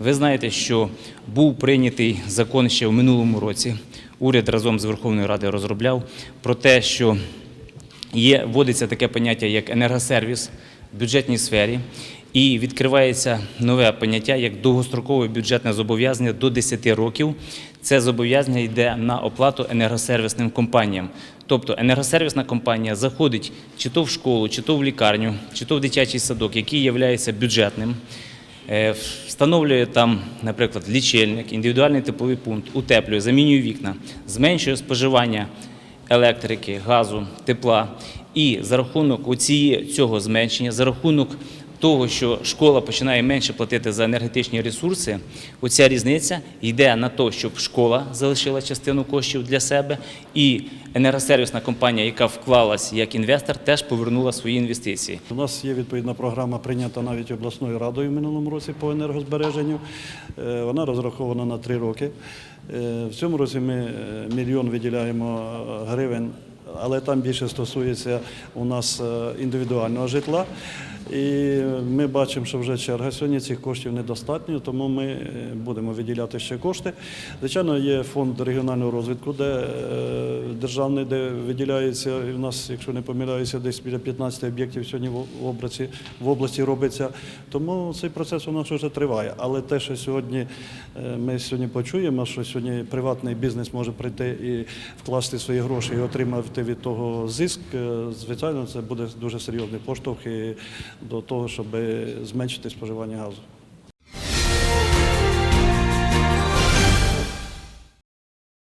Ви знаєте, що був прийнятий закон ще в минулому році. Уряд разом з Верховною Радою розробляв про те, що є вводиться таке поняття як енергосервіс в бюджетній сфері, і відкривається нове поняття як довгострокове бюджетне зобов'язання до 10 років. Це зобов'язання йде на оплату енергосервісним компаніям. Тобто енергосервісна компанія заходить чи то в школу, чи то в лікарню, чи то в дитячий садок, який є бюджетним. Встановлює там, наприклад, лічильник, індивідуальний тепловий пункт, утеплює, замінює вікна, зменшує споживання електрики, газу, тепла. І за рахунок оцієї- цього зменшення, за рахунок того, що школа починає менше платити за енергетичні ресурси, оця різниця йде на те, щоб школа залишила частину коштів для себе, і енергосервісна компанія, яка вклалась як інвестор, теж повернула свої інвестиції. У нас є відповідна програма, прийнята навіть обласною радою в минулому році по енергозбереженню. Е, Вона розрахована на три роки. Е, В цьому році ми е, мільйон виділяємо гривень, але там більше стосується у нас індивідуального житла. І ми бачимо, що вже черга сьогодні цих коштів недостатньо, тому ми е, будемо виділяти ще кошти. Звичайно, є фонд регіонального розвитку, де е, державний, де виділяється. І у нас, якщо не помиляюся, десь біля 15 об'єктів сьогодні в області, в області робиться. Тому цей процес у нас вже триває. Але те, що сьогодні е, ми сьогодні почуємо, що сьогодні приватний бізнес може прийти і вкласти свої гроші і отримати від того зиск, звичайно, це буде дуже серйозний поштовх і до того, щоб зменшити споживання газу.